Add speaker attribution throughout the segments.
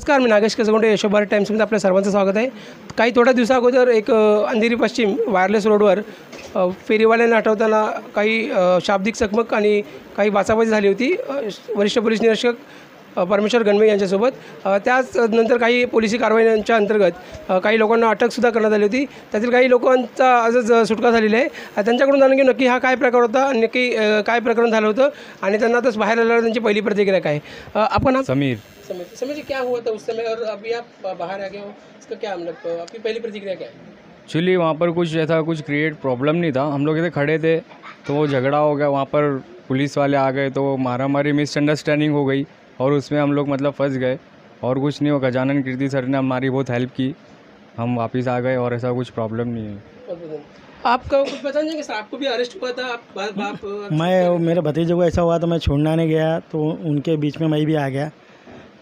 Speaker 1: नमस्कार मी नागेश कसगोंडे यशोभारत टाईम्समध्ये आपल्या सर्वांचं स्वागत आहे. काही थोड्या दिवसाअगोदर एक अंधेरी पश्चिम वायरलेस रोडवर फेरीवाल्यांना आठवताना काही शाब्दिक चकमक आणि काही बाचाबाची झाली होती. वरिष्ठ पोलीस निरीक्षक परमेश्वर गणवे यांच्यासोबत. त्याच नंतर काही पोलिसी कारवाईच्या अंतर्गत काही लोकांना अटकसुद्धा करण्यात आली होती. त्यातील काही लोकांचा आजच सुटका झालेली आहे. त्यांच्याकडून जाणून की नक्की हा काय प्रकार होता आणि नक्की काय प्रकरण झालं होतं आणि त्यांना आताच बाहेर आल्यावर त्यांची पहिली प्रतिक्रिया काय आपण आप-
Speaker 2: समीर.
Speaker 1: समझ समझ क्या हुआ था उस समय और अभी आप बाहर आ गए हो? इसका क्या अ, आपकी पहली प्रतिक्रिया क्या है?
Speaker 2: एक्चुअली वहाँ पर कुछ ऐसा कुछ क्रिएट प्रॉब्लम नहीं था। हम लोग इधर खड़े थे तो वो झगड़ा हो गया। वहाँ पर पुलिस वाले आ गए तो मारा मारी मिसअंडरस्टैंडिंग हो गई। और उसमें हम लोग मतलब फंस गए और कुछ नहीं हो गजानन कीर्ति सर ने हमारी बहुत हेल्प की। हम वापस आ गए और ऐसा कुछ प्रॉब्लम नहीं है।
Speaker 1: आपका कुछ पता नहीं कि सर आपको भी अरेस्ट हुआ था? आप बाप बाप
Speaker 3: मैं मेरे भतीजे को ऐसा हुआ तो मैं छोड़ना नहीं गया तो उनके बीच में मैं भी आ गया।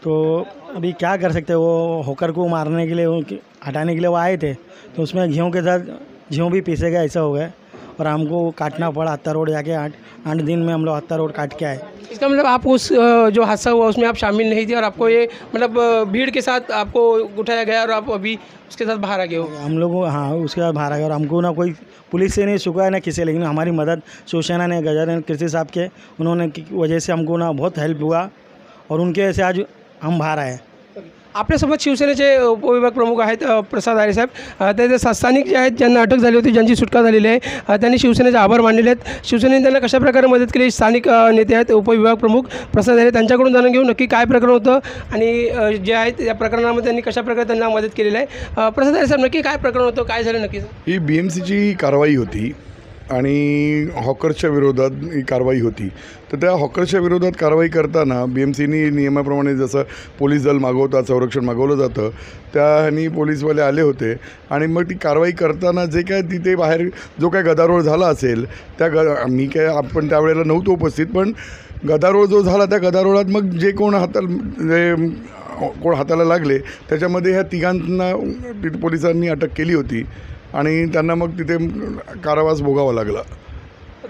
Speaker 3: तो अभी क्या कर सकते वो होकर को मारने के लिए उनके- हटाने के लिए वो आए थे। तो उसमें घियों के साथ घियों भी पीसे गए ऐसा हो गया। और हमको काटना पड़ा हत्ता रोड जाके आठ आठ दिन में हम लोग हत्ता रोड काट के आए।
Speaker 1: इसका मतलब आप उस जो हादसा हुआ उसमें आप शामिल नहीं थे और आपको ये मतलब भीड़ के साथ आपको उठाया गया और आप अभी उसके साथ बाहर आ गए हो?
Speaker 3: हम लोग हाँ उसके साथ बाहर आ गए और हमको ना कोई पुलिस से नहीं चुका है ना किसी लेकिन हमारी मदद शिवसेना ने गजानन कृषि साहब के उन्होंने की वजह से हमको ना बहुत हेल्प हुआ और उनके वजह से आज हम बाहर आए।
Speaker 1: आपल्यासोबत शिवसेनेचे उपविभाग प्रमुख आहेत प्रसाद आरे साहेब. त्याचे ते स्थानिक जे आहेत ज्यांना अटक झाली होती ज्यांची सुटका झालेली आहे त्यांनी शिवसेनेचे आभार मानलेले आहेत. शिवसेनेने त्यांना कशाप्रकारे मदत केली? स्थानिक नेते आहेत उपविभाग प्रमुख प्रसाद आरे त्यांच्याकडून जाणून घेऊ नक्की काय प्रकरण होतं आणि जे आहेत या प्रकरणामध्ये त्यांनी कशाप्रकारे त्यांना मदत केलेली आहे? प्रसाद आरे साहेब नक्की काय प्रकरण होतं? काय झालं नक्की?
Speaker 4: ही बी एम सीची कारवाई होती. आणि हॉकर्सच्या विरोधात ही कारवाई होती. तर त्या हॉकर्सच्या विरोधात कारवाई करताना बी एम सीनी नियमाप्रमाणे जसं पोलीस दल मागवतात संरक्षण मागवलं जातं त्या ह्यांनी पोलीसवाले आले होते. आणि मग ती कारवाई करताना जे काय तिथे बाहेर जो काय गदारोळ झाला असेल त्या ग मी काय आपण त्यावेळेला नव्हतो उपस्थित पण गदारोळ जो झाला त्या गदारोळात मग जे कोण हाताला जे कोण हाताला लागले त्याच्यामध्ये ह्या तिघांना पोलिसांनी अटक केली होती. आणि त्यांना मग तिथे कारावास भोगावा लागला.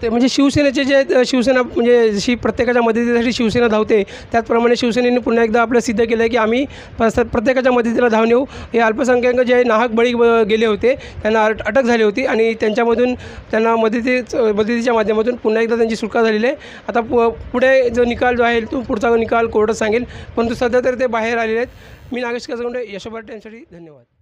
Speaker 1: ते म्हणजे शिवसेनेचे जे आहेत, शिवसेना म्हणजे जशी प्रत्येकाच्या मदतीसाठी शिवसेना धावते त्याचप्रमाणे शिवसेनेने पुन्हा एकदा आपलं सिद्ध केलं आहे की आम्ही प्रत्येकाच्या मदतीला धावून येऊ. हे अल्पसंख्याक जे नाहक बळी गेले होते त्यांना अट- अटक झाली होती आणि त्यांच्यामधून त्यांना मदती मदतीच्या माध्यमातून पुन्हा एकदा त्यांची सुटका झालेली आहे. आता पु पुढे जो निकाल जो आहे तो पुढचा निकाल कोर्टात सांगेल. परंतु सध्या तर ते बाहेर आलेले आहेत. मी नागेश कसगुंडे यशोभर टाइमसाठी धन्यवाद.